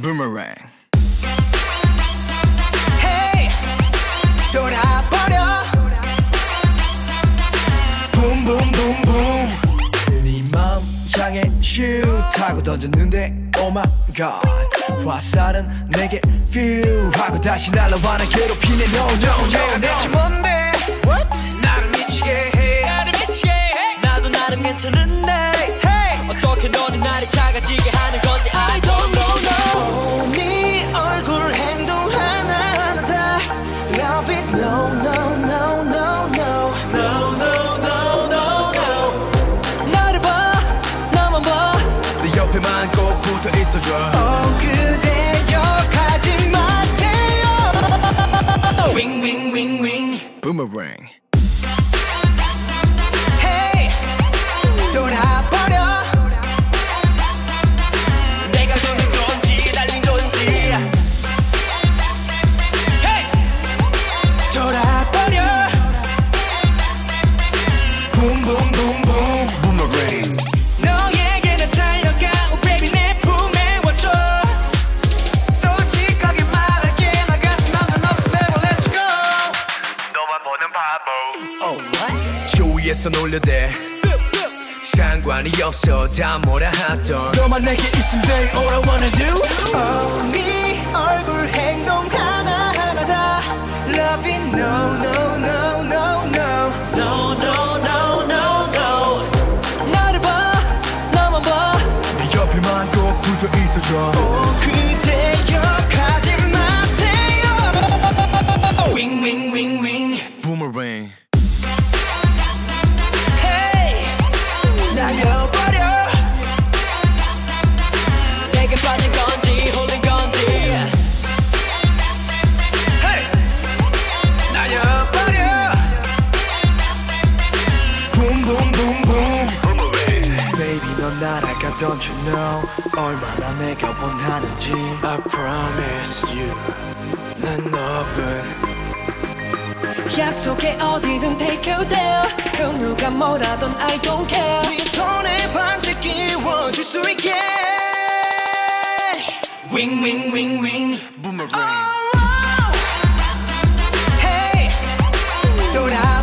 Boomerang. Hey 돌아버려. 붐붐붐붐. 네맘 향해. 슈 타고 던졌는데 Oh my god. 화살은 내게 퓨 하고 다시 날아와 날 괴롭히네. No no no 내가 대체 뭔데 붙어 있어줘. 어, 그대여 가지 마세요 윙윙윙윙 Boomerang. Hey 위에서 놀려대. 상관이 없어 다 뭐라 하던. 너만 내게 있으면 돼 All I wanna do. Oh, 네 얼굴 행동 하나하나 다. Love it no no no no no. No no no no no. 나를 봐 나만 봐. 내 옆에만 꼭 붙어 있어줘. 오 그대여 don't you know? 얼마나 내가 원하는지. I promise you 난 너뿐 약속해 어디든 take you there 그 누가 뭐라던 I don't care 네 손에 반지 끼워줄 수 있게 윙윙윙윙 Boomerang. Hey 돌아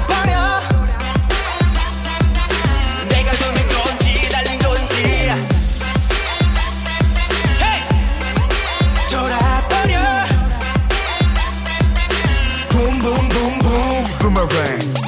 Boomerang.